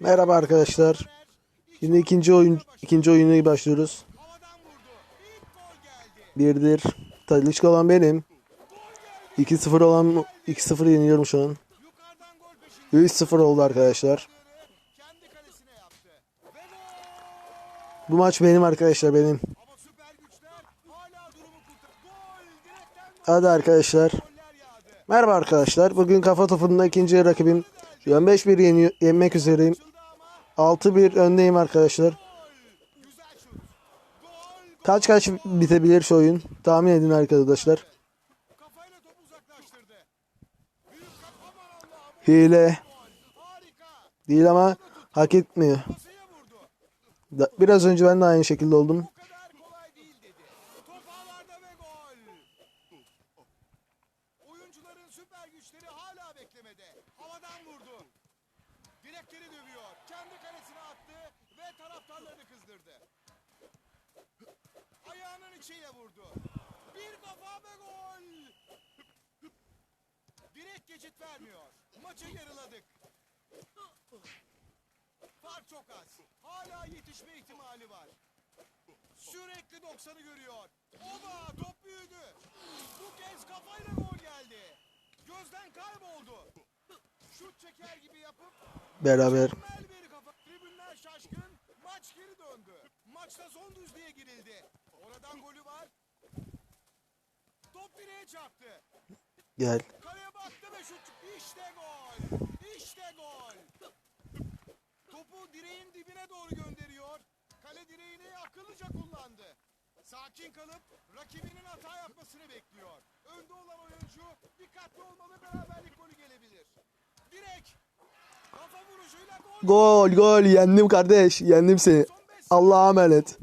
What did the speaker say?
Merhaba arkadaşlar. Şimdi ikinci oyun ikinci oyuna başlıyoruz. Birdir. Talişka olan benim. 2-0 olan 2-0 yeniyorum şu an. 3-0 oldu arkadaşlar. Bu maç benim arkadaşlar benim. Hadi arkadaşlar. Merhaba arkadaşlar. Bugün kafa topunda ikinci rakibim. Şu an 5-1 yeniyor, yenmek üzereyim. 6-1 öndeyim arkadaşlar. Kaç kaç bitebilir şu oyun? Tahmin edin arkadaşlar. Hile değil ama hak etmiyor. Biraz önce ben de aynı şekilde oldum. Bu kadar kolay değil dedi. Top ağlarda ve gol. Oyuncuların süper güçleri hala beklemede. Havadan vurdu. Direkleri dövüyor. Kendi kalesine attı ve taraftarlarını kızdırdı. Ayağının içiyle vurdu. Bir kafa ve gol. Direkt geçit vermiyor. Maçı yarıladık. Fark çok az. Hala yetişme ihtimali var. Sürekli 90'ı görüyor. Oba top büyüdü. Bu geldi. Kayboldu. Şut çeker gibi yapıp Beraber. Tribünler şaşkın. Maç geri döndü. Maçta son düzlüğe girildi. Oradan golü var. Top direğe çarptı. Gel. Kaleye baktı ve şut. İşte gol. İşte gol. Topu direğin dibine doğru gönderiyor. Kale direğini akıllıca kullandı. Sakin kalıp rakibinin hata yapmasını bekliyor. Gol. Gol yendim kardeş. Yendim seni. Allah'a emanet.